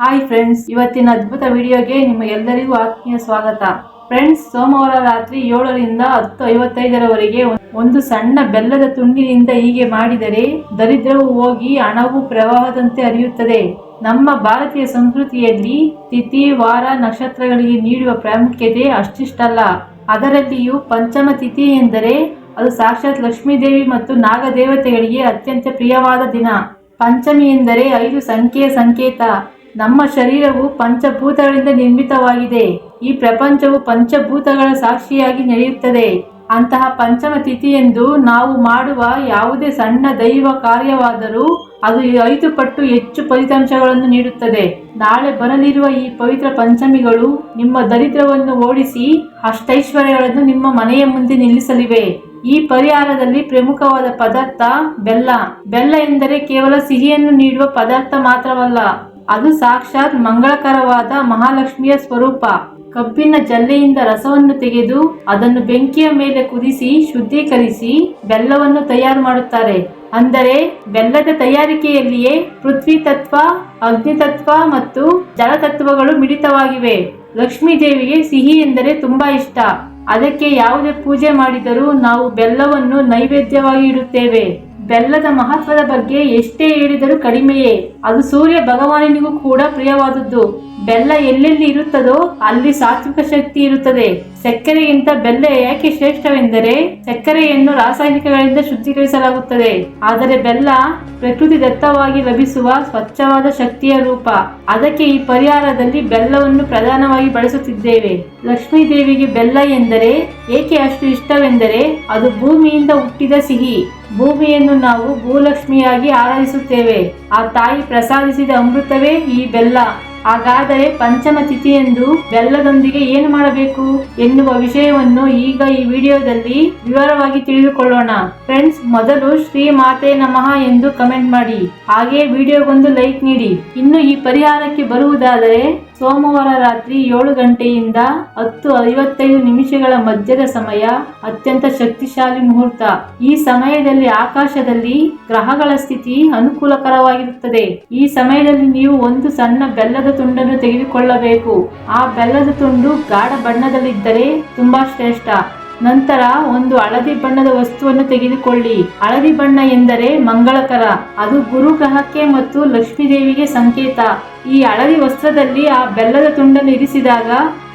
Hi friends ಇವತ್ತಿನ ಅದ್ಭುತ ವಿಡಿಯೋಗೆ ನಿಮ್ಮ ಎಲ್ಲರಿಗೂ ಆತ್ಮೀಯ ಸ್ವಾಗತ. ಫ್ರೆಂಡ್ಸ್ ಸೋಮವಾರ ರಾತ್ರಿ ಏಳರಿಂದ ಹತ್ತು ಐವತ್ತೈದರವರೆಗೆ ಒಂದು ಸಣ್ಣ ಬೆಲ್ಲದ ತುಂಡಿನಿಂದ ಹೀಗೆ ಮಾಡಿದರೆ ದರಿದ್ರವು ಹೋಗಿ ಹಣವು ಪ್ರವಾಹದಂತೆ ಅರಿಯುತ್ತದೆ ನಮ್ಮ ಭಾರತೀಯ ಸಂಸ್ಕೃತಿಯಲ್ಲಿ ತಿಥಿ, ವಾರ, ನಕ್ಷತ್ರಗಳಿಗೆ ನೀಡುವ ಪ್ರಾಮುಖ್ಯತೆ ಅಷ್ಟಿಷ್ಟಲ್ಲ. ಅದರಲ್ಲಿಯೂ ಪಂಚಮ ತಿಥಿ ಎಂದರೆ ಅದು ಸಾಕ್ಷಾತ್ ಲಕ್ಷ್ಮೀದೇವಿ ಮತ್ತು ನಾಗದೇವತೆಗಳಿಗೆ ಅತ್ಯಂತ ಪ್ರಿಯವಾದ ದಿನ. ಪಂಚಮಿ ಎಂದರೆ ಐದು ಸಂಖ್ಯೆಯ ಸಂಕೇತ. ನಮ್ಮ ಶರೀರವು ಪಂಚಭೂತಗಳಿಂದ ನಿರ್ಮಿತವಾಗಿದೆ. ಈ ಪ್ರಪಂಚವು ಪಂಚಭೂತಗಳ ಸಾಕ್ಷಿಯಾಗಿ ನಡೆಯುತ್ತದೆ ಅಂತಹ ಪಂಚಮ ತಿಥಿಯೆಂದು ನಾವು ಮಾಡುವ ಯಾವುದೇ ಸಣ್ಣ ದೈವ ಕಾರ್ಯವಾದರೂ ಅದು ಐದು ಪಟ್ಟು ಹೆಚ್ಚು ಫಲಿತಾಂಶಗಳನ್ನು ನೀಡುತ್ತದೆ. ನಾಳೆ ಬರಲಿರುವ ಈ ಪವಿತ್ರ ಪಂಚಮಿಗಳು ನಿಮ್ಮ ದರಿದ್ರವನ್ನು ಓಡಿಸಿ ಅಷ್ಟೈಶ್ವರ್ಯಗಳನ್ನು ನಿಮ್ಮ ಮನೆಯ ಮುಂದೆ ನಿಲ್ಲಿಸಲಿವೆ. ಈ ಪರಿಹಾರದಲ್ಲಿ ಪ್ರಮುಖವಾದ ಪದಾರ್ಥ ಬೆಲ್ಲ. ಬೆಲ್ಲ ಎಂದರೆ ಕೇವಲ ಸಿಹಿಯನ್ನು ನೀಡುವ ಪದಾರ್ಥ ಮಾತ್ರವಲ್ಲ ಅದು ಸಾಕ್ಷಾತ್ ಮಂಗಳಕರವಾದ ಮಹಾಲಕ್ಷ್ಮಿಯ ಸ್ವರೂಪ. ಕಬ್ಬಿನ ಜಲ್ಲೆಯಿಂದ ರಸವನ್ನು ತೆಗೆದು ಅದನ್ನು ಬೆಂಕಿಯ ಮೇಲೆ ಕುದಿಸಿ ಶುದ್ಧೀಕರಿಸಿ ಬೆಲ್ಲವನ್ನು ತಯಾರು ಮಾಡುತ್ತಾರೆ. ಅಂದರೆ ಬೆಲ್ಲದ ತಯಾರಿಕೆಯಲ್ಲಿಯೇ ಪೃಥ್ವಿ ತತ್ವ ಅಗ್ನಿ ತತ್ವ ಮತ್ತು ಜಲತತ್ವಗಳು ಮಿಳಿತವಾಗಿವೆ. ಲಕ್ಷ್ಮೀ ದೇವಿಗೆ ಸಿಹಿ ಎಂದರೆ ತುಂಬಾ ಇಷ್ಟ. ಅದಕ್ಕೆ ಯಾವುದೇ ಪೂಜೆ ಮಾಡಿದರೂ ನಾವು ಬೆಲ್ಲವನ್ನು ನೈವೇದ್ಯವಾಗಿ ಇಡುತ್ತೇವೆ. ಬೆಲ್ಲದ ಮಹತ್ವದ ಬಗ್ಗೆ ಎಷ್ಟೇ ಹೇಳಿದರೂ ಕಡಿಮೆಯೇ. ಅದು ಸೂರ್ಯ ಭಗವಾನನಿಗೂ ಕೂಡ ಪ್ರಿಯವಾದದ್ದು. ಬೆಲ್ಲ ಎಲ್ಲೆಲ್ಲಿ ಇರುತ್ತದೋ ಅಲ್ಲಿ ಸಾತ್ವಿಕ ಶಕ್ತಿ ಇರುತ್ತದೆ. ಸಕ್ಕರೆಗಿಂತ ಬೆಲ್ಲ ಯಾಕೆ ಶ್ರೇಷ್ಠವೆಂದರೆ ಸಕ್ಕರೆಯನ್ನು ರಾಸಾಯನಿಕಗಳಿಂದ ಶುದ್ಧೀಕರಿಸಲಾಗುತ್ತದೆ. ಆದರೆ ಬೆಲ್ಲ ಪ್ರಕೃತಿ ದತ್ತವಾಗಿ ಲಭಿಸುವ ಸ್ವಚ್ಛವಾದ ಶಕ್ತಿಯ ರೂಪ. ಅದಕ್ಕೆ ಈ ಪರಿಹಾರದಲ್ಲಿ ಬೆಲ್ಲವನ್ನು ಪ್ರಧಾನವಾಗಿ ಬಳಸುತ್ತಿದ್ದೇವೆ. ಲಕ್ಷ್ಮೀ ದೇವಿಗೆ ಬೆಲ್ಲ ಎಂದರೆ ಏಕೆ ಅಷ್ಟು ಇಷ್ಟವೆಂದರೆ ಅದು ಭೂಮಿಯಿಂದ ಹುಟ್ಟಿದ ಸಿಹಿ. ಭೂಮಿಯನ್ನು ನಾವು ಭೂಲಕ್ಷ್ಮಿಯಾಗಿ ಆರಾಧಿಸುತ್ತೇವೆ. ಆ ತಾಯಿ ಪ್ರಸಾದಿಸಿದ ಅಮೃತವೇ ಈ ಬೆಲ್ಲ. ಹಾಗಾದರೆ ಪಂಚಮ ತಿಥಿಯಂದು ಬೆಲ್ಲದೊಂದಿಗೆ ಏನು ಮಾಡಬೇಕು ಎನ್ನುವ ವಿಷಯವನ್ನು ಈಗ ಈ ವಿಡಿಯೋದಲ್ಲಿ ವಿವರವಾಗಿ ತಿಳಿದುಕೊಳ್ಳೋಣ. ಫ್ರೆಂಡ್ಸ್, ಮೊದಲು ಶ್ರೀ ಮಾತೆ ನಮಃ ಎಂದು ಕಮೆಂಟ್ ಮಾಡಿ. ಹಾಗೆ ವಿಡಿಯೋಗೊಂದು ಲೈಕ್ ನೀಡಿ. ಇನ್ನು ಈ ಪರಿಹಾರಕ್ಕೆ ಬರುವುದಾದರೆ ಸೋಮವಾರ ರಾತ್ರಿ ಏಳು ಗಂಟೆಯಿಂದ ಹತ್ತು ಐವತ್ತೈದು ನಿಮಿಷಗಳ ಮಧ್ಯದ ಸಮಯ ಅತ್ಯಂತ ಶಕ್ತಿಶಾಲಿ ಮುಹೂರ್ತ. ಈ ಸಮಯದಲ್ಲಿ ಆಕಾಶದಲ್ಲಿ ಗ್ರಹಗಳ ಸ್ಥಿತಿ ಅನುಕೂಲಕರವಾಗಿರುತ್ತದೆ. ಈ ಸಮಯದಲ್ಲಿ ನೀವು ಒಂದು ಸಣ್ಣ ಬೆಲ್ಲದ ತುಂಡನ್ನು ತೆಗೆದುಕೊಳ್ಳಬೇಕು. ಆ ಬೆಲ್ಲದ ತುಂಡು ಗಾಢ ಬಣ್ಣದಲ್ಲಿದ್ದರೆ ತುಂಬಾ ಶ್ರೇಷ್ಠ. ನಂತರ ಒಂದು ಹಳದಿ ಬಣ್ಣದ ವಸ್ತುವನ್ನು ತೆಗೆದುಕೊಳ್ಳಿ. ಹಳದಿ ಬಣ್ಣ ಎಂದರೆ ಮಂಗಳಕರ, ಅದು ಗುರು ಗ್ರಹಕ್ಕೆ ಮತ್ತು ಲಕ್ಷ್ಮೀ ದೇವಿಗೆ ಸಂಕೇತ. ಈ ಹಳದಿ ವಸ್ತ್ರದಲ್ಲಿ ಆ ಬೆಲ್ಲದ ತುಂಡನ್ನು ಇರಿಸಿದಾಗ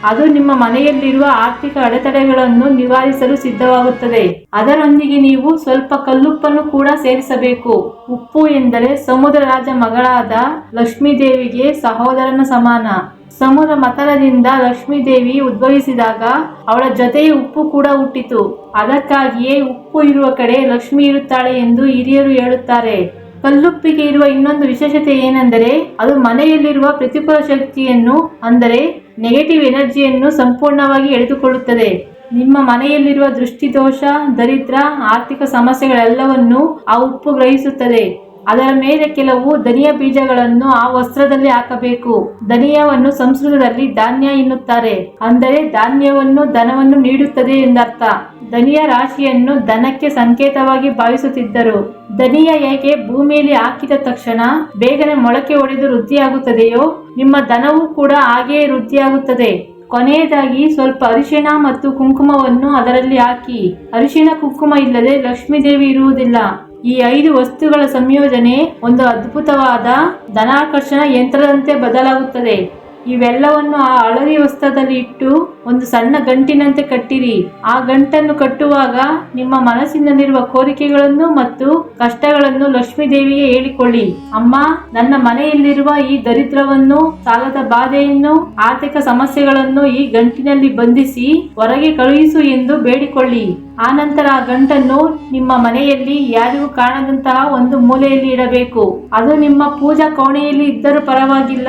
ಅದು ನಿಮ್ಮ ಮನೆಯಲ್ಲಿರುವ ಆರ್ಥಿಕ ಅಡೆತಡೆಗಳನ್ನು ನಿವಾರಿಸಲು ಸಿದ್ಧವಾಗುತ್ತದೆ. ಅದರೊಂದಿಗೆ ನೀವು ಸ್ವಲ್ಪ ಕಲ್ಲುಪ್ಪನ್ನು ಕೂಡ ಸೇರಿಸಬೇಕು. ಉಪ್ಪು ಎಂದರೆ ಸಮುದ್ರ ರಾಜ ಮಗಳಾದ ಲಕ್ಷ್ಮೀ ದೇವಿಗೆ ಸಹೋದರನ ಸಮಾನ. ಸಮುದ್ರ ಮಥನದಿಂದ ಲಕ್ಷ್ಮೀ ದೇವಿ ಉದ್ಭವಿಸಿದಾಗ ಅವಳ ಜೊತೆ ಉಪ್ಪು ಕೂಡ ಹುಟ್ಟಿತು. ಅದಕ್ಕಾಗಿಯೇ ಉಪ್ಪು ಇರುವ ಕಡೆ ಲಕ್ಷ್ಮಿ ಇರುತ್ತಾಳೆ ಎಂದು ಹಿರಿಯರು ಹೇಳುತ್ತಾರೆ. ಕಲ್ಲುಪ್ಪಿಗೆ ಇರುವ ಇನ್ನೊಂದು ವಿಶೇಷತೆ ಏನೆಂದರೆ, ಅದು ಮನೆಯಲ್ಲಿರುವ ಪ್ರತಿಕೂಲ ಶಕ್ತಿಯನ್ನು, ಅಂದರೆ ನೆಗೆಟಿವ್ ಎನರ್ಜಿಯನ್ನು ಸಂಪೂರ್ಣವಾಗಿ ಎಳೆದುಕೊಳ್ಳುತ್ತದೆ. ನಿಮ್ಮ ಮನೆಯಲ್ಲಿರುವ ದೃಷ್ಟಿದೋಷ, ದರಿದ್ರ, ಆರ್ಥಿಕ ಸಮಸ್ಯೆಗಳೆಲ್ಲವನ್ನೂ ಆ ಉಪ್ಪು ಗ್ರಹಿಸುತ್ತದೆ. ಅದರ ಮೇಲೆ ಕೆಲವು ಧನಿಯ ಬೀಜಗಳನ್ನು ಆ ವಸ್ತ್ರದಲ್ಲಿ ಹಾಕಬೇಕು. ಧನಿಯವನ್ನು ಸಂಸ್ಕೃತದಲ್ಲಿ ಧಾನ್ಯ ಎನ್ನುತ್ತಾರೆ. ಅಂದರೆ ಧಾನ್ಯವನ್ನು ಧನವನ್ನು ನೀಡುತ್ತದೆ ಎಂದರ್ಥ. ಧನಿಯ ರಾಶಿಯನ್ನು ಧನಕ್ಕೆ ಸಂಕೇತವಾಗಿ ಭಾವಿಸುತ್ತಿದ್ದರು. ಧನಿಯ ಏಕೆ ಭೂಮಿಯಲ್ಲಿ ಹಾಕಿದ ತಕ್ಷಣ ಬೇಗನೆ ಮೊಳಕೆ ಒಡೆದು ವೃದ್ಧಿಯಾಗುತ್ತದೆಯೋ? ನಿಮ್ಮ ಧನವೂ ಕೂಡ ಹಾಗೆಯೇ ವೃದ್ಧಿಯಾಗುತ್ತದೆ. ಕೊನೆಯದಾಗಿ ಸ್ವಲ್ಪ ಅರಿಶಿಣ ಮತ್ತು ಕುಂಕುಮವನ್ನು ಅದರಲ್ಲಿ ಹಾಕಿ. ಅರಿಶಿಣ ಕುಂಕುಮ ಇಲ್ಲದೆ ಲಕ್ಷ್ಮೀ ದೇವಿ ಇರುವುದಿಲ್ಲ. ಈ ಐದು ವಸ್ತುಗಳ ಸಂಯೋಜನೆ ಒಂದು ಅದ್ಭುತವಾದ ಧನಾಕರ್ಷಣ ಯಂತ್ರದಂತೆ ಬದಲಾಗುತ್ತದೆ. ಇವೆಲ್ಲವನ್ನು ಆ ಹಳದಿ ವಸ್ತ್ರದಲ್ಲಿ ಇಟ್ಟು ಒಂದು ಸಣ್ಣ ಗಂಟಿನಂತೆ ಕಟ್ಟಿರಿ. ಆ ಗಂಟನ್ನು ಕಟ್ಟುವಾಗ ನಿಮ್ಮ ಮನಸ್ಸಿನಲ್ಲಿರುವ ಕೋರಿಕೆಗಳನ್ನು ಮತ್ತು ಕಷ್ಟಗಳನ್ನು ಲಕ್ಷ್ಮೀ ದೇವಿಗೆ ಹೇಳಿಕೊಳ್ಳಿ. ಅಮ್ಮ, ನನ್ನ ಮನೆಯಲ್ಲಿರುವ ಈ ದರಿದ್ರವನ್ನು, ಸಾಲದ ಬಾಧೆಯನ್ನು, ಆರ್ಥಿಕ ಸಮಸ್ಯೆಗಳನ್ನು ಈ ಗಂಟಿನಲ್ಲಿ ಬಂಧಿಸಿ ಹೊರಗೆ ಕಳುಹಿಸು ಎಂದು ಬೇಡಿಕೊಳ್ಳಿ. ಆನಂತರ ಆ ಗಂಟನ್ನು ನಿಮ್ಮ ಮನೆಯಲ್ಲಿ ಯಾರಿಗೂ ಕಾಣದಂತಹ ಒಂದು ಮೂಲೆಯಲ್ಲಿ ಇಡಬೇಕು. ಅದು ನಿಮ್ಮ ಪೂಜಾ ಕೋಣೆಯಲ್ಲಿ ಇದ್ದರೂ ಪರವಾಗಿಲ್ಲ.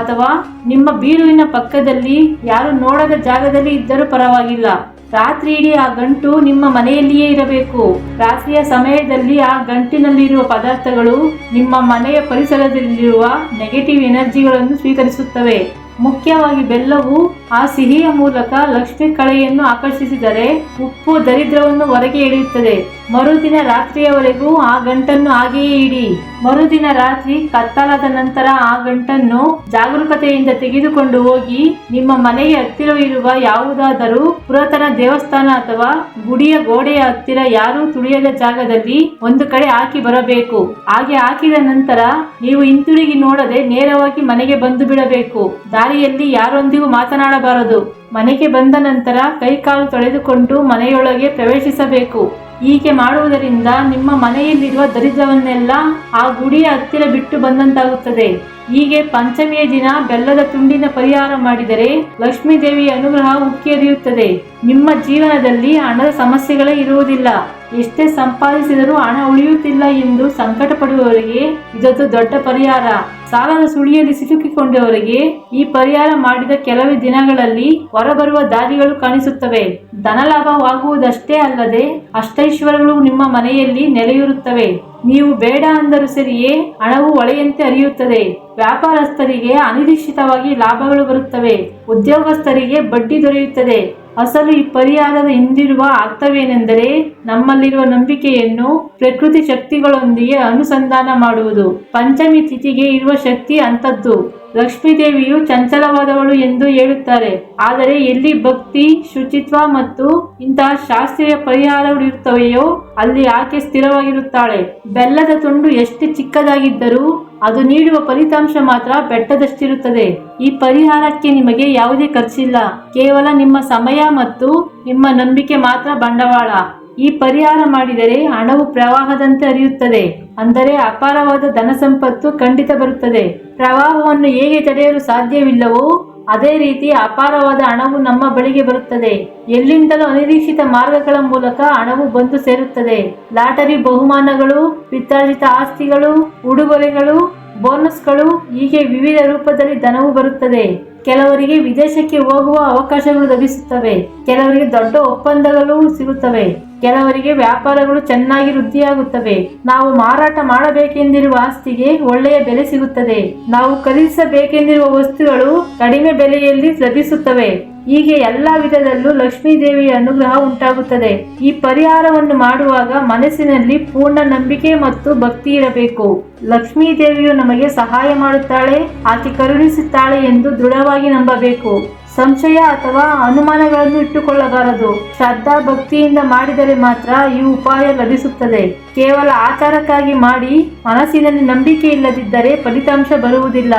ಅಥವಾ ನಿಮ್ಮ ಬೀರುವಿನ ಪಕ್ಕದಲ್ಲಿ ಯಾರು ನೋಡದ ಜಾಗದಲ್ಲಿ ಇದ್ದರೂ ಪರವಾಗಿಲ್ಲ. ರಾತ್ರಿ ಇಡೀ ಆ ಗಂಟು ನಿಮ್ಮ ಮನೆಯಲ್ಲಿಯೇ ಇರಬೇಕು. ರಾತ್ರಿಯ ಸಮಯದಲ್ಲಿ ಆ ಗಂಟಿನಲ್ಲಿರುವ ಪದಾರ್ಥಗಳು ನಿಮ್ಮ ಮನೆಯ ಪರಿಸರದಲ್ಲಿರುವ ನೆಗೆಟಿವ್ ಎನರ್ಜಿಗಳನ್ನು ಸ್ವೀಕರಿಸುತ್ತವೆ. ಮುಖ್ಯವಾಗಿ ಬೆಲ್ಲವು ಆ ಸಿಹಿಯ ಮೂಲಕ ಲಕ್ಷ್ಮಿ ಕಳೆಯನ್ನು ಆಕರ್ಷಿಸಿದರೆ ಉಪ್ಪು ದರಿದ್ರವನ್ನು ಹೊರಗೆ ಎಳೆಯುತ್ತದೆ. ಮರುದಿನ ರಾತ್ರಿಯವರೆಗೂ ಆ ಗಂಟನ್ನು ಹಾಗೆಯೇ ಇಡಿ. ಮರುದಿನ ರಾತ್ರಿ ಕತ್ತಲಾದ ನಂತರ ಆ ಗಂಟನ್ನು ಜಾಗರೂಕತೆಯಿಂದ ತೆಗೆದುಕೊಂಡು ಹೋಗಿ ನಿಮ್ಮ ಮನೆಯ ಹತ್ತಿರ ಇರುವ ಯಾವುದಾದರೂ ಪುರಾತನ ದೇವಸ್ಥಾನ ಅಥವಾ ಗುಡಿಯ ಗೋಡೆಯ ಹತ್ತಿರ ಯಾರೂ ತುಳಿಯದ ಜಾಗದಲ್ಲಿ ಒಂದು ಕಡೆ ಹಾಕಿ ಬರಬೇಕು. ಹಾಗೆ ಹಾಕಿದ ನಂತರ ನೀವು ಹಿಂತಿರುಗಿ ನೋಡದೆ ನೇರವಾಗಿ ಮನೆಗೆ ಬಂದು ಬಿಡಬೇಕು. ದಾರಿಯಲ್ಲಿ ಯಾರೊಂದಿಗೂ ಮಾತನಾಡಬಾರದು ಮನೆಗೆ ಬಂದ ನಂತರ ಕೈಕಾಲು ತೊಳೆದುಕೊಂಡು ಮನೆಯೊಳಗೆ ಪ್ರವೇಶಿಸಬೇಕು. ಹೀಗೆ ಮಾಡುವುದರಿಂದ ನಿಮ್ಮ ಮನೆಯಲ್ಲಿರುವ ದರಿದ್ರವನ್ನೆಲ್ಲ ಆ ಗುಡಿಯ ಹತ್ತಿರ ಬಿಟ್ಟು ಬಂದಂತಾಗುತ್ತದೆ. ಹೀಗೆ ಪಂಚಮಿಯ ದಿನ ಬೆಲ್ಲದ ತುಂಡಿನ ಪರಿಹಾರ ಮಾಡಿದರೆ ಲಕ್ಷ್ಮೀ ದೇವಿಯ ಅನುಗ್ರಹ ಉಕ್ಕಿಯರಿಯುತ್ತದೆ ನಿಮ್ಮ ಜೀವನದಲ್ಲಿ ಹಣದ ಸಮಸ್ಯೆಗಳೇ ಇರುವುದಿಲ್ಲ. ಎಷ್ಟೇ ಸಂಪಾದಿಸಿದರೂ ಹಣ ಉಳಿಯುತ್ತಿಲ್ಲ ಎಂದು ಸಂಕಟ ಪಡುವವರಿಗೆ ಇದೊಂದು ದೊಡ್ಡ ಪರಿಹಾರ. ಸಾಲದ ಸುಳಿಯಲ್ಲಿ ಸಿಲುಕಿಕೊಂಡವರಿಗೆ ಈ ಪರಿಹಾರ ಮಾಡಿದ ಕೆಲವೇ ದಿನಗಳಲ್ಲಿ ಹೊರಬರುವ ದಾರಿಗಳು ಕಾಣಿಸುತ್ತವೆ. ಧನಲಾಭವಾಗುವುದಷ್ಟೇ ಅಲ್ಲದೆ ಅಷ್ಟೈಶ್ವರಗಳು ನಿಮ್ಮ ಮನೆಯಲ್ಲಿ ನೆಲೆಯೂರುತ್ತವೆ. ನೀವು ಬೇಡ ಅಂದರೂ ಸರಿಯೇ, ಹಣವು ಹೊಳೆಯಂತೆ ಅರಿಯುತ್ತದೆ ವ್ಯಾಪಾರಸ್ಥರಿಗೆ ಅನಿರೀಕ್ಷಿತವಾಗಿ ಲಾಭಗಳು ಬರುತ್ತವೆ. ಉದ್ಯೋಗಸ್ಥರಿಗೆ ಬಡ್ಡಿ ದೊರೆಯುತ್ತದೆ. ಅಸಲು ಈ ಪರಿಹಾರದ ಹಿಂದಿರುವ ಅರ್ಥವೇನೆಂದರೆ ನಮ್ಮಲ್ಲಿರುವ ನಂಬಿಕೆಯನ್ನು ಪ್ರಕೃತಿ ಶಕ್ತಿಗಳೊಂದಿಗೆ ಅನುಸಂಧಾನ ಮಾಡುವುದು. ಪಂಚಮಿ ತಿಥಿಗೆ ಇರುವ ಶಕ್ತಿ ಅಂಥದ್ದು. ಲಕ್ಷ್ಮೀದೇವಿಯು ಚಂಚಲವಾದವಳು ಎಂದು ಹೇಳುತ್ತಾರೆ. ಆದರೆ ಎಲ್ಲಿ ಭಕ್ತಿ, ಶುಚಿತ್ವ ಮತ್ತು ಇಂತಹ ಶಾಸ್ತ್ರೀಯ ಪರಿಹಾರಗಳು ಇರುತ್ತವೆಯೋ ಅಲ್ಲಿ ಆಕೆ ಸ್ಥಿರವಾಗಿರುತ್ತಾಳೆ. ಬೆಲ್ಲದ ತುಂಡು ಎಷ್ಟು ಚಿಕ್ಕದಾಗಿದ್ದರೂ ಅದು ನೀಡುವ ಫಲಿತಾಂಶ ಮಾತ್ರ ಬೆಟ್ಟದಷ್ಟಿರುತ್ತದೆ. ಈ ಪರಿಹಾರಕ್ಕೆ ನಿಮಗೆ ಯಾವುದೇ ಖರ್ಚಿಲ್ಲ. ಕೇವಲ ನಿಮ್ಮ ಸಮಯ ಮತ್ತು ನಿಮ್ಮ ನಂಬಿಕೆ ಮಾತ್ರ ಬಂಡವಾಳ. ಈ ಪರಿಹಾರ ಮಾಡಿದರೆ ಹಣವು ಪ್ರವಾಹದಂತೆ ಅರಿಯುತ್ತದೆ ಅಂದರೆ ಅಪಾರವಾದ ಧನ ಸಂಪತ್ತು ಖಂಡಿತ ಬರುತ್ತದೆ. ಪ್ರವಾಹವನ್ನು ಹೇಗೆ ತಡೆಯಲು ಸಾಧ್ಯವಿಲ್ಲವೋ ಅದೇ ರೀತಿ ಅಪಾರವಾದ ಹಣವು ನಮ್ಮ ಬಳಿಗೆ ಬರುತ್ತದೆ. ಎಲ್ಲಿಂದಲೂ ಅನಿರೀಕ್ಷಿತ ಮಾರ್ಗಗಳ ಮೂಲಕ ಹಣವು ಬಂದು ಸೇರುತ್ತದೆ. ಲಾಟರಿ ಬಹುಮಾನಗಳು ಪಿತ್ತಾರ್ಜಿತ ಆಸ್ತಿಗಳು, ಉಡುಗೊರೆಗಳು, ಬೋನಸ್ಗಳು, ಹೀಗೆ ವಿವಿಧ ರೂಪದಲ್ಲಿ ಧನವು ಬರುತ್ತದೆ. ಕೆಲವರಿಗೆ ವಿದೇಶಕ್ಕೆ ಹೋಗುವ ಅವಕಾಶಗಳು ಲಭಿಸುತ್ತವೆ. ಕೆಲವರಿಗೆ ದೊಡ್ಡ ಒಪ್ಪಂದಗಳು ಸಿಗುತ್ತವೆ. ಕೆಲವರಿಗೆ ವ್ಯಾಪಾರಗಳು ಚೆನ್ನಾಗಿ ವೃದ್ಧಿಯಾಗುತ್ತವೆ. ನಾವು ಮಾರಾಟ ಮಾಡಬೇಕೆಂದಿರುವ ಆಸ್ತಿಗೆ ಒಳ್ಳೆಯ ಬೆಲೆ ಸಿಗುತ್ತದೆ. ನಾವು ಖರೀದಿಸಬೇಕೆಂದಿರುವ ವಸ್ತುಗಳು ಕಡಿಮೆ ಬೆಲೆಯಲ್ಲಿ ಲಭಿಸುತ್ತವೆ. ಹೀಗೆ ಎಲ್ಲ ವಿಧದಲ್ಲೂ ಲಕ್ಷ್ಮೀ ದೇವಿಯ ಅನುಗ್ರಹ ಉಂಟಾಗುತ್ತದೆ. ಈ ಪರಿಹಾರವನ್ನು ಮಾಡುವಾಗ ಮನಸ್ಸಿನಲ್ಲಿ ಪೂರ್ಣ ನಂಬಿಕೆ ಮತ್ತು ಭಕ್ತಿ ಇರಬೇಕು. ಲಕ್ಷ್ಮೀ ದೇವಿಯು ನಮಗೆ ಸಹಾಯ ಮಾಡುತ್ತಾಳೆ, ಆಕೆ ಕರುಣಿಸುತ್ತಾಳೆ ಎಂದು ದೃಢವಾಗಿ ನಂಬಬೇಕು. ಸಂಶಯ ಅಥವಾ ಅನುಮಾನಗಳನ್ನು ಇಟ್ಟುಕೊಳ್ಳಬಾರದು. ಶ್ರದ್ಧಾ ಭಕ್ತಿಯಿಂದ ಮಾಡಿದರೆ ಮಾತ್ರ ಈ ಉಪಾಯ ಲಭಿಸುತ್ತದೆ. ಕೇವಲ ಆಚಾರಕ್ಕಾಗಿ ಮಾಡಿ ಮನಸ್ಸಿನಲ್ಲಿ ನಂಬಿಕೆ ಇಲ್ಲದಿದ್ದರೆ ಫಲಿತಾಂಶ ಬರುವುದಿಲ್ಲ.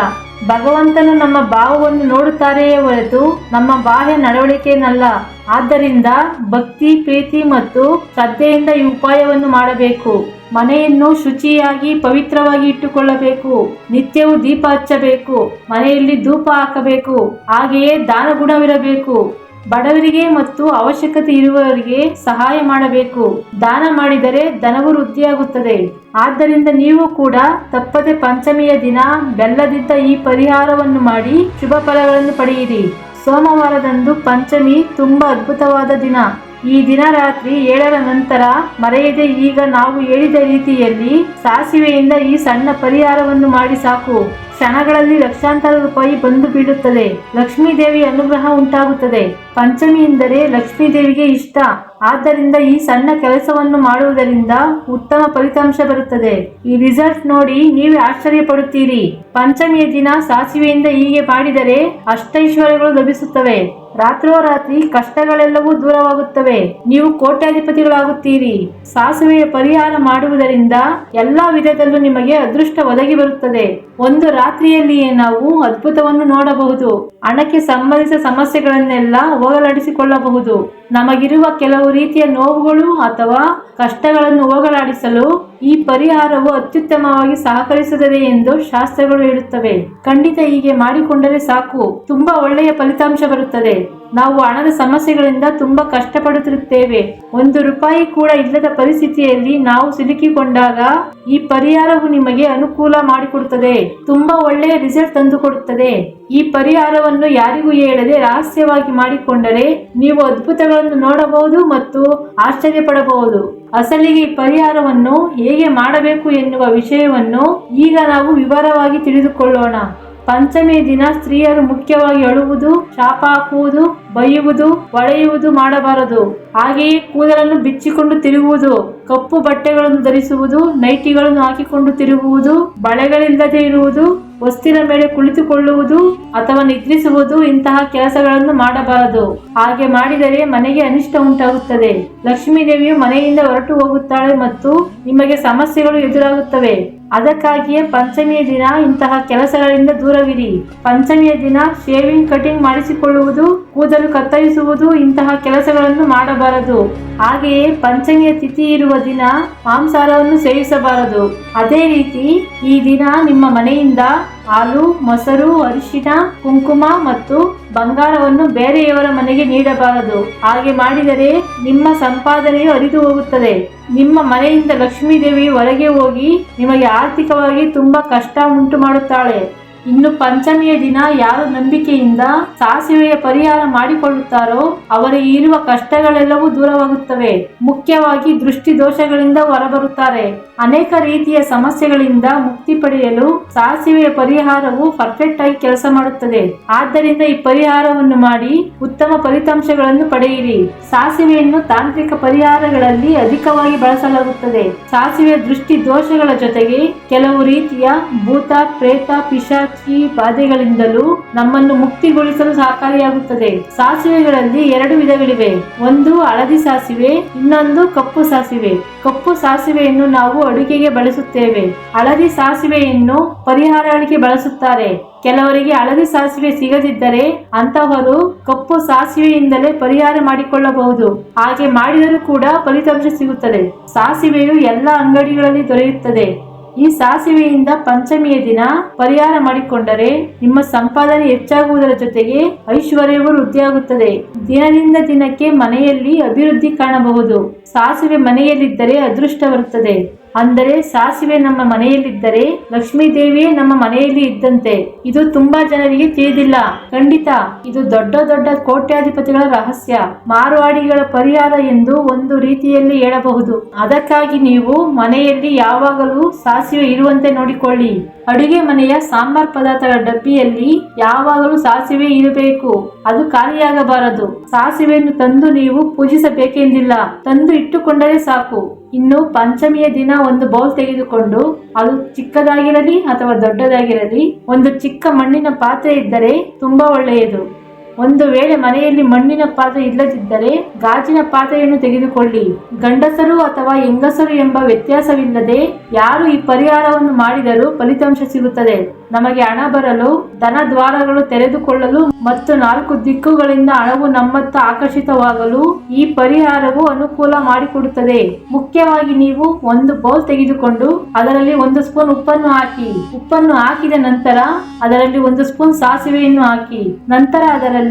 ಭಗವಂತನು ನಮ್ಮ ಭಾವವನ್ನು ನೋಡುತ್ತಾರೆಯೇ ಹೊರತು ನಮ್ಮ ಬಾಹ್ಯ ನಡವಳಿಕೆಯನ್ನಲ್ಲ. ಆದ್ದರಿಂದ ಭಕ್ತಿ, ಪ್ರೀತಿ ಮತ್ತು ಶ್ರದ್ಧೆಯಿಂದ ಈ ಉಪಾಯವನ್ನು ಮಾಡಬೇಕು. ಮನೆಯನ್ನು ಶುಚಿಯಾಗಿ ಪವಿತ್ರವಾಗಿ ಇಟ್ಟುಕೊಳ್ಳಬೇಕು. ನಿತ್ಯವೂ ದೀಪ ಹಚ್ಚಬೇಕು. ಮನೆಯಲ್ಲಿ ಧೂಪ ಹಾಕಬೇಕು. ಹಾಗೆಯೇ ದಾನ ಗುಣವಿರಬೇಕು ಬಡವರಿಗೆ ಮತ್ತು ಅವಶ್ಯಕತೆ ಇರುವವರಿಗೆ ಸಹಾಯ ಮಾಡಬೇಕು. ದಾನ ಮಾಡಿದರೆ ಧನವು ವೃದ್ಧಿಯಾಗುತ್ತದೆ. ಆದ್ದರಿಂದ ನೀವು ಕೂಡ ತಪ್ಪದೆ ಪಂಚಮಿಯ ದಿನ ಬೆಲ್ಲದಿದ್ದ ಈ ಪರಿಹಾರವನ್ನು ಮಾಡಿ ಶುಭ ಫಲಗಳನ್ನು ಪಡೆಯಿರಿ. ಸೋಮವಾರದಂದು ಪಂಚಮಿ ತುಂಬ ಅದ್ಭುತವಾದ ದಿನ. ಈ ದಿನ ರಾತ್ರಿ ಏಳರ ನಂತರ ಮರೆಯದೆ ಈಗ ನಾವು ಹೇಳಿದ ರೀತಿಯಲ್ಲಿ ಸಾಸಿವೆಯಿಂದ ಈ ಸಣ್ಣ ಪರಿಹಾರವನ್ನು ಮಾಡಿ ಸಾಕು. ಕ್ಷಣಗಳಲ್ಲಿ ಲಕ್ಷಾಂತರ ರೂಪಾಯಿ ಬಂದು ಬೀಳುತ್ತದೆ. ಲಕ್ಷ್ಮೀ ದೇವಿ ಅನುಗ್ರಹ ಉಂಟಾಗುತ್ತದೆ. ಪಂಚಮಿ ಎಂದರೆ ಲಕ್ಷ್ಮೀ ದೇವಿಗೆ ಇಷ್ಟ. ಆದ್ದರಿಂದ ಈ ಸಣ್ಣ ಕೆಲಸವನ್ನು ಮಾಡುವುದರಿಂದ ಉತ್ತಮ ಫಲಿತಾಂಶ ಬರುತ್ತದೆ. ಈ ರಿಸಲ್ಟ್ ನೋಡಿ ನೀವೇ ಆಶ್ಚರ್ಯ ಪಡುತ್ತೀರಿ ಪಂಚಮಿಯ ದಿನ ಸಾಸಿವೆಯಿಂದ ಹೀಗೆ ಮಾಡಿದರೆ ಅಷ್ಟೈಶ್ವರ್ಯಗಳು ಲಭಿಸುತ್ತವೆ. ರಾತ್ರೋರಾತ್ರಿ ಕಷ್ಟಗಳೆಲ್ಲವೂ ದೂರವಾಗುತ್ತವೆ. ನೀವು ಕೋಟ್ಯಾಧಿಪತಿಗಳಾಗುತ್ತೀರಿ. ಸಾಸಿವೆಯ ಪರಿಹಾರ ಮಾಡುವುದರಿಂದ ಎಲ್ಲಾ ವಿಧದಲ್ಲೂ ನಿಮಗೆ ಅದೃಷ್ಟ ಒದಗಿ ಬರುತ್ತದೆ. ಒಂದು ರಾತ್ರಿಯಲ್ಲಿಯೇ ನಾವು ಅದ್ಭುತವನ್ನು ನೋಡಬಹುದು. ಹಣಕ್ಕೆ ಸಂಬಂಧಿಸಿದ ಸಮಸ್ಯೆಗಳನ್ನೆಲ್ಲ ಹೋಗಲಾಡಿಸಿಕೊಳ್ಳಬಹುದು. ನಮಗಿರುವ ಕೆಲವು ರೀತಿಯ ನೋವುಗಳು ಅಥವಾ ಕಷ್ಟಗಳನ್ನು ಹೋಗಲಾಡಿಸಲು ಈ ಪರಿಹಾರವು ಅತ್ಯುತ್ತಮವಾಗಿ ಸಹಕರಿಸುತ್ತದೆ ಎಂದು ಶಾಸ್ತ್ರಗಳು ಹೇಳುತ್ತವೆ. ಖಂಡಿತ ಹೀಗೆ ಮಾಡಿಕೊಂಡರೆ ಸಾಕು. ತುಂಬಾ ಒಳ್ಳೆಯ ಫಲಿತಾಂಶ ಬರುತ್ತದೆ. ನಾವು ಹಣದ ಸಮಸ್ಯೆಗಳಿಂದ ತುಂಬಾ ಕಷ್ಟಪಡುತ್ತಿರುತ್ತೇವೆ. ಒಂದು ರೂಪಾಯಿ ಕೂಡ ಇಲ್ಲದ ಪರಿಸ್ಥಿತಿಯಲ್ಲಿ ನಾವು ಸಿಲುಕಿಕೊಂಡಾಗ ಈ ಪರಿಹಾರವು ನಿಮಗೆ ಅನುಕೂಲ ಮಾಡಿಕೊಡುತ್ತದೆ. ತುಂಬಾ ಒಳ್ಳೆಯ ರಿಸಲ್ಟ್ ತಂದುಕೊಡುತ್ತದೆ. ಈ ಪರಿಹಾರವನ್ನು ಯಾರಿಗೂ ಹೇಳದೆ ರಹಸ್ಯವಾಗಿ ಮಾಡಿಕೊಂಡರೆ ನೀವು ಅದ್ಭುತಗಳನ್ನು ನೋಡಬಹುದು ಮತ್ತು ಆಶ್ಚರ್ಯ ಪಡಬಹುದು ಅಸಲಿಗೆ ಈ ಪರಿಹಾರವನ್ನು ಹೇಗೆ ಮಾಡಬೇಕು ಎನ್ನುವ ವಿಷಯವನ್ನು ಈಗ ನಾವು ವಿವರವಾಗಿ ತಿಳಿದುಕೊಳ್ಳೋಣ. ಪಂಚಮಿಯ ದಿನ ಸ್ತ್ರೀಯರು ಮುಖ್ಯವಾಗಿ ಅಳುವುದು, ಶಾಪ ಹಾಕುವುದು, ಬೈಯುವುದು ಒಳೆಯುವುದು ಮಾಡಬಾರದು. ಹಾಗೆಯೇ ಕೂದಲನ್ನು ಬಿಚ್ಚಿಕೊಂಡು ತಿರುಗುವುದು, ಕಪ್ಪು ಬಟ್ಟೆಗಳನ್ನು ಧರಿಸುವುದು, ನೈಟಿಗಳನ್ನು ಹಾಕಿಕೊಂಡು ತಿರುಗುವುದು, ಬಳೆಗಳಿಲ್ಲದೆ ಇರುವುದು, ವಸ್ತಿನ ಮೇಲೆ ಕುಳಿತುಕೊಳ್ಳುವುದು ಅಥವಾ ನಿದ್ರಿಸುವುದು ಇಂತಹ ಕೆಲಸಗಳನ್ನು ಮಾಡಬಾರದು. ಹಾಗೆ ಮಾಡಿದರೆ ಮನೆಗೆ ಅನಿಷ್ಟ ಉಂಟಾಗುತ್ತದೆ. ಲಕ್ಷ್ಮೀ ದೇವಿಯು ಮನೆಯಿಂದ ಹೊರಟು ಹೋಗುತ್ತಾಳೆ ಮತ್ತು ನಿಮಗೆ ಸಮಸ್ಯೆಗಳು ಎದುರಾಗುತ್ತವೆ. ಅದಕ್ಕಾಗಿಯೇ ಪಂಚಮಿಯ ದಿನ ಇಂತಹ ಕೆಲಸಗಳಿಂದ ದೂರವಿರಿ. ಪಂಚಮಿಯ ದಿನ ಶೇವಿಂಗ್ ಕಟಿಂಗ್ ಮಾಡಿಸಿಕೊಳ್ಳುವುದು, ಕೂದಲು ಕತ್ತರಿಸುವುದು ಇಂತಹ ಕೆಲಸಗಳನ್ನು ಮಾಡಬಾರದು. ಹಾಗೆಯೇ ಪಂಚಮಿಯ ತಿಥಿ ಇರುವ ದಿನ ಮಾಂಸಾರವನ್ನು ಸೇವಿಸಬಾರದು. ಅದೇ ರೀತಿ ಈ ದಿನ ನಿಮ್ಮ ಮನೆಯಿಂದ ಹಾಲು, ಮೊಸರು ಅರಿಶಿನ ಕುಂಕುಮ ಮತ್ತು ಬಂಗಾರವನ್ನು ಬೇರೆಯವರ ಮನೆಗೆ ನೀಡಬಾರದು. ಹಾಗೆ ಮಾಡಿದರೆ ನಿಮ್ಮ ಸಂಪಾದನೆಯು ಅರಿದು ಹೋಗುತ್ತದೆ. ನಿಮ್ಮ ಮನೆಯಿಂದ ಲಕ್ಷ್ಮೀ ದೇವಿಯು ಹೊರಗೆ ಹೋಗಿ ನಿಮಗೆ ಆರ್ಥಿಕವಾಗಿ ತುಂಬಾ ಕಷ್ಟ ಉಂಟು ಮಾಡುತ್ತಾಳೆ ಇನ್ನು ಪಂಚಮಿಯ ದಿನ ಯಾರು ನಂಬಿಕೆಯಿಂದ ಸಾಸಿವೆಯ ಪರಿಹಾರ ಮಾಡಿಕೊಳ್ಳುತ್ತಾರೋ ಅವರಿಗೆ ಇರುವ ಕಷ್ಟಗಳೆಲ್ಲವೂ ದೂರವಾಗುತ್ತವೆ. ಮುಖ್ಯವಾಗಿ ದೃಷ್ಟಿ ದೋಷಗಳಿಂದ ಹೊರಬರುತ್ತಾರೆ. ಅನೇಕ ರೀತಿಯ ಸಮಸ್ಯೆಗಳಿಂದ ಮುಕ್ತಿ ಪಡೆಯಲು ಸಾಸಿವೆಯ ಪರಿಹಾರವು ಪರ್ಫೆಕ್ಟ್ ಆಗಿ ಕೆಲಸ ಮಾಡುತ್ತದೆ. ಆದ್ದರಿಂದ ಈ ಪರಿಹಾರವನ್ನು ಮಾಡಿ ಉತ್ತಮ ಫಲಿತಾಂಶಗಳನ್ನು ಪಡೆಯಿರಿ. ಸಾಸಿವೆಯನ್ನು ತಾಂತ್ರಿಕ ಪರಿಹಾರಗಳಲ್ಲಿ ಅಧಿಕವಾಗಿ ಬಳಸಲಾಗುತ್ತದೆ. ಸಾಸಿವೆಯ ದೃಷ್ಟಿ ದೋಷಗಳ ಜೊತೆಗೆ ಕೆಲವು ರೀತಿಯ ಭೂತ, ಪ್ರೇತ, ಪಿಶಾಚಿ ಬಾಧೆಗಳಿಂದಲೂ ನಮ್ಮನ್ನು ಮುಕ್ತಿಗೊಳಿಸಲು ಸಹಕಾರಿಯಾಗುತ್ತದೆ. ಸಾಸಿವೆಗಳಲ್ಲಿ ಎರಡು ವಿಧಗಳಿವೆ. ಒಂದು ಹಳದಿ ಸಾಸಿವೆ, ಇನ್ನೊಂದು ಕಪ್ಪು ಸಾಸಿವೆ. ಕಪ್ಪು ಸಾಸಿವೆಯನ್ನು ನಾವು ಅಡುಗೆಗೆ ಬಳಸುತ್ತೇವೆ. ಹಳದಿ ಸಾಸಿವೆಯನ್ನು ಪರಿಹಾರಗಳಿಗೆ ಬಳಸುತ್ತಾರೆ. ಕೆಲವರಿಗೆ ಹಳದಿ ಸಾಸಿವೆ ಸಿಗದಿದ್ದರೆ ಅಂತಹವರು ಕಪ್ಪು ಸಾಸಿವೆಯಿಂದಲೇ ಪರಿಹಾರ ಮಾಡಿಕೊಳ್ಳಬಹುದು. ಹಾಗೆ ಮಾಡಿದರೂ ಕೂಡ ಫಲಿತಾಂಶ ಸಿಗುತ್ತದೆ. ಸಾಸಿವೆಯು ಎಲ್ಲ ಅಂಗಡಿಗಳಲ್ಲಿ ದೊರೆಯುತ್ತದೆ. ಈ ಸಾಸಿವೆಯಿಂದ ಪಂಚಮಿಯ ದಿನ ಪರಿಹಾರ ಮಾಡಿಕೊಂಡರೆ ನಿಮ್ಮ ಸಂಪಾದನೆ ಹೆಚ್ಚಾಗುವುದರ ಜೊತೆಗೆ ಐಶ್ವರ್ಯವು ವೃದ್ಧಿಯಾಗುತ್ತದೆ. ದಿನದಿಂದ ದಿನಕ್ಕೆ ಮನೆಯಲ್ಲಿ ಅಭಿವೃದ್ಧಿ ಕಾಣಬಹುದು. ಸಾಸಿವೆ ಮನೆಯಲ್ಲಿದ್ದರೆ ಅದೃಷ್ಟ ಬರುತ್ತದೆ ಅಂದರೆ ಸಾಸಿವೆ ನಮ್ಮ ಮನೆಯಲ್ಲಿದ್ದರೆ, ಲಕ್ಷ್ಮೀ ದೇವಿಯೇ ನಮ್ಮ ಮನೆಯಲ್ಲಿ ಇದ್ದಂತೆ. ಇದು ತುಂಬಾ ಜನರಿಗೆ ತಿಳಿದಿಲ್ಲ. ಖಂಡಿತ, ಇದು ದೊಡ್ಡ ದೊಡ್ಡ ಕೋಟ್ಯಾಧಿಪತಿಗಳ ರಹಸ್ಯ, ಮಾರುವಾಡಿಗಳ ಪರಿಹಾರ ಎಂದು ಒಂದು ರೀತಿಯಲ್ಲಿ ಹೇಳಬಹುದು. ಅದಕ್ಕಾಗಿ ನೀವು ಮನೆಯಲ್ಲಿ ಯಾವಾಗಲೂ ಸಾಸಿವೆ ಇರುವಂತೆ ನೋಡಿಕೊಳ್ಳಿ. ಅಡುಗೆ ಮನೆಯ ಸಾಂಬಾರ್ ಪದಾರ್ಥಗಳ ಡಬ್ಬಿಯಲ್ಲಿ ಯಾವಾಗಲೂ ಸಾಸಿವೆ ಇರಬೇಕು. ಅದು ಖಾಲಿಯಾಗಬಾರದು. ಸಾಸಿವೆಯನ್ನು ತಂದು ನೀವು ಪೂಜಿಸಬೇಕೆಂದಿಲ್ಲ. ತಂದು ಇಟ್ಟುಕೊಂಡರೆ ಸಾಕು. ಇನ್ನು ಪಂಚಮಿಯ ದಿನ ಒಂದು ಬೌಲ್ ತೆಗೆದುಕೊಂಡು, ಅದು ಚಿಕ್ಕದಾಗಿರಲಿ ಅಥವಾ ದೊಡ್ಡದಾಗಿರಲಿ, ಒಂದು ಚಿಕ್ಕ ಮಣ್ಣಿನ ಪಾತ್ರೆ ಇದ್ದರೆ ತುಂಬಾ ಒಳ್ಳೆಯದು. ಒಂದು ವೇಳೆ ಮನೆಯಲ್ಲಿ ಮಣ್ಣಿನ ಪಾತ್ರೆ ಇಲ್ಲದಿದ್ದರೆ ಗಾಜಿನ ಪಾತ್ರೆಯನ್ನು ತೆಗೆದುಕೊಳ್ಳಿ. ಗಂಡಸರು ಅಥವಾ ಹೆಂಗಸರು ಎಂಬ ವ್ಯತ್ಯಾಸವಿಲ್ಲದೆ ಯಾರು ಈ ಪರಿಹಾರವನ್ನು ಮಾಡಿದರೂ ಫಲಿತಾಂಶ ಸಿಗುತ್ತದೆ. ನಮಗೆ ಹಣ ಬರಲು, ಧನ ದ್ವಾರಗಳು ತೆರೆದುಕೊಳ್ಳಲು ಮತ್ತು ನಾಲ್ಕು ದಿಕ್ಕುಗಳಿಂದ ಹಣವು ನಮ್ಮತ್ತ ಆಕರ್ಷಿತವಾಗಲು ಈ ಪರಿಹಾರವು ಅನುಕೂಲ ಮಾಡಿಕೊಡುತ್ತದೆ. ಮುಖ್ಯವಾಗಿ ನೀವು ಒಂದು ಬೌಲ್ ತೆಗೆದುಕೊಂಡು ಅದರಲ್ಲಿ ಒಂದು ಸ್ಪೂನ್ ಉಪ್ಪನ್ನು ಹಾಕಿ. ಉಪ್ಪನ್ನು ಹಾಕಿದ ನಂತರ ಅದರಲ್ಲಿ ಒಂದು ಸ್ಪೂನ್ ಸಾಸಿವೆಯನ್ನು ಹಾಕಿ. ನಂತರ ಅದರಲ್ಲಿ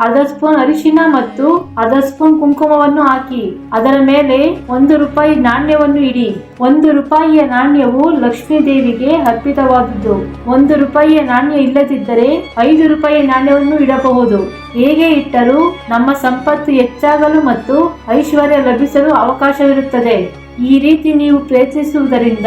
ಅರ್ಧ ಸ್ಪೂನ್ ಅರಿಶಿನ ಮತ್ತು ಅರ್ಧ ಸ್ಪೂನ್ ಕುಂಕುಮವನ್ನು ಹಾಕಿ. ಅದರ ಮೇಲೆ ಒಂದು ರೂಪಾಯಿ ನಾಣ್ಯವನ್ನು ಇಡಿ. ಒಂದು ರೂಪಾಯಿಯ ನಾಣ್ಯವು ಲಕ್ಷ್ಮೀ ದೇವಿಗೆ ಅರ್ಪಿತವಾದದ್ದು ಒಂದು ರೂಪಾಯಿಯ ನಾಣ್ಯ ಇಲ್ಲದಿದ್ದರೆ ಐದು ರೂಪಾಯಿ ನಾಣ್ಯವನ್ನು ಇಡಬಹುದು. ಹೇಗೆ ಇಟ್ಟರೂ ನಮ್ಮ ಸಂಪತ್ತು ಹೆಚ್ಚಾಗಲು ಮತ್ತು ಐಶ್ವರ್ಯ ಲಭಿಸಲು ಅವಕಾಶವಿರುತ್ತದೆ. ಈ ರೀತಿ ನೀವು ಪ್ರಯತ್ನಿಸುವುದರಿಂದ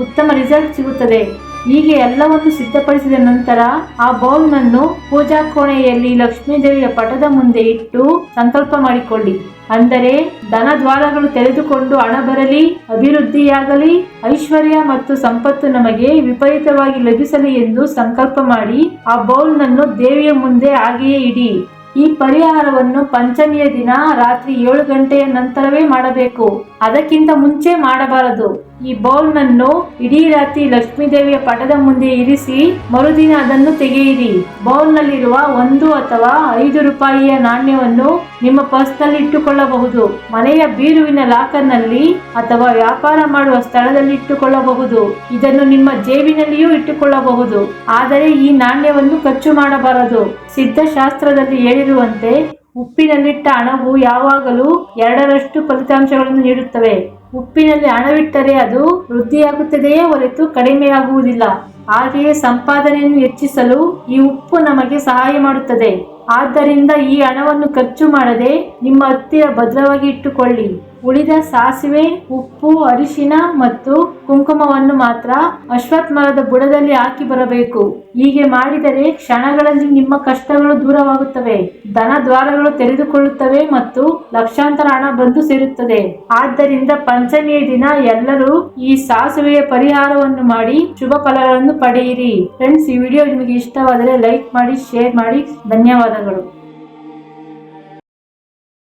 ಉತ್ತಮ ರಿಸಲ್ಟ್ ಸಿಗುತ್ತದೆ. ಹೀಗೆ ಎಲ್ಲವನ್ನು ಸಿದ್ಧಪಡಿಸಿದ ನಂತರ ಆ ಬೌಲ್ನನ್ನು ಪೂಜಾ ಕೋಣೆಯಲ್ಲಿ ಲಕ್ಷ್ಮೀದೇವಿಯ ಪಟದ ಮುಂದೆ ಇಟ್ಟು ಸಂಕಲ್ಪ ಮಾಡಿಕೊಳ್ಳಿ. ಅಂದರೆ ಧನ ದ್ವಾರಗಳು ತೆರೆದುಕೊಂಡು ಹಣ ಬರಲಿ, ಅಭಿವೃದ್ಧಿಯಾಗಲಿ, ಐಶ್ವರ್ಯ ಮತ್ತು ಸಂಪತ್ತು ನಮಗೆ ವಿಪರೀತವಾಗಿ ಲಭಿಸಲಿ ಎಂದು ಸಂಕಲ್ಪ ಮಾಡಿ ಆ ಬೌಲ್ನನ್ನು ದೇವಿಯ ಮುಂದೆ ಹಾಗೆಯೇ ಇಡಿ. ಈ ಪರಿಹಾರವನ್ನು ಪಂಚಮಿಯ ದಿನ ರಾತ್ರಿ ಏಳು ಗಂಟೆಯ ನಂತರವೇ ಮಾಡಬೇಕು. ಅದಕ್ಕಿಂತ ಮುಂಚೆ ಮಾಡಬಾರದು. ಈ ಬೌಲ್ನನ್ನು ಇಡೀ ರಾತ್ರಿ ಲಕ್ಷ್ಮೀದೇವಿಯ ಪಟದ ಮುಂದೆ ಇರಿಸಿ ಮರುದಿನ ಅದನ್ನು ತೆಗೆಯಿರಿ. ಬೌಲ್ನಲ್ಲಿರುವ ಒಂದು ಅಥವಾ ಐದು ರೂಪಾಯಿಯ ನಾಣ್ಯವನ್ನು ನಿಮ್ಮ ಪರ್ಸ್ನಲ್ಲಿ ಇಟ್ಟುಕೊಳ್ಳಬಹುದು. ಮನೆಯ ಬೀರುವಿನ ಲಾಕರ್ನಲ್ಲಿ ಅಥವಾ ವ್ಯಾಪಾರ ಮಾಡುವ ಸ್ಥಳದಲ್ಲಿ ಇಟ್ಟುಕೊಳ್ಳಬಹುದು. ಇದನ್ನು ನಿಮ್ಮ ಜೇಬಿನಲ್ಲಿಯೂ ಇಟ್ಟುಕೊಳ್ಳಬಹುದು. ಆದರೆ ಈ ನಾಣ್ಯವನ್ನು ಖರ್ಚು ಮಾಡಬಾರದು. ಸಿದ್ಧಶಾಸ್ತ್ರದಲ್ಲಿ ಹೇಳಿರುವಂತೆ ಉಪ್ಪಿನಲ್ಲಿಟ್ಟ ಹಣವು ಯಾವಾಗಲೂ ಎರಡರಷ್ಟು ಫಲಿತಾಂಶಗಳನ್ನು ನೀಡುತ್ತವೆ. ಉಪ್ಪಿನಲ್ಲಿ ಹಣವಿಟ್ಟರೆ ಅದು ವೃದ್ಧಿಯಾಗುತ್ತದೆಯೇ ಹೊರತು ಕಡಿಮೆಯಾಗುವುದಿಲ್ಲ. ಹಾಗೆಯೇ ಸಂಪಾದನೆಯನ್ನು ಹೆಚ್ಚಿಸಲು ಈ ಉಪ್ಪು ನಮಗೆ ಸಹಾಯ ಮಾಡುತ್ತದೆ. ಆದ್ದರಿಂದ ಈ ಹಣವನ್ನು ಖರ್ಚು ಮಾಡದೆ ನಿಮ್ಮ ಹತ್ತಿರ ಭದ್ರವಾಗಿ ಇಟ್ಟುಕೊಳ್ಳಿ. ಉಳಿದ ಸಾಸಿವೆ, ಉಪ್ಪು, ಅರಿಶಿನ ಮತ್ತು ಕುಂಕುಮವನ್ನು ಮಾತ್ರ ಅಶ್ವತ್ಥ ಮರದ ಬುಡದಲ್ಲಿ ಹಾಕಿ ಬರಬೇಕು. ಹೀಗೆ ಮಾಡಿದರೆ ಕ್ಷಣಗಳಲ್ಲಿ ನಿಮ್ಮ ಕಷ್ಟಗಳು ದೂರವಾಗುತ್ತವೆ. ಧನ ದ್ವಾರಗಳು ತೆರೆದುಕೊಳ್ಳುತ್ತವೆ ಮತ್ತು ಲಕ್ಷಾಂತರ ಹಣ ಬಂದು ಸೇರುತ್ತದೆ. ಆದ್ದರಿಂದ ಪಂಚಮಿಯ ದಿನ ಎಲ್ಲರೂ ಈ ಸಾಸುವೆಯ ಪರಿಹಾರವನ್ನು ಮಾಡಿ ಶುಭ ಫಲಗಳನ್ನು ಪಡೆಯಿರಿ. ಫ್ರೆಂಡ್ಸ್ ಈ ವಿಡಿಯೋ ನಿಮಗೆ ಇಷ್ಟವಾದರೆ ಲೈಕ್ ಮಾಡಿ, ಶೇರ್ ಮಾಡಿ. ಧನ್ಯವಾದಗಳು.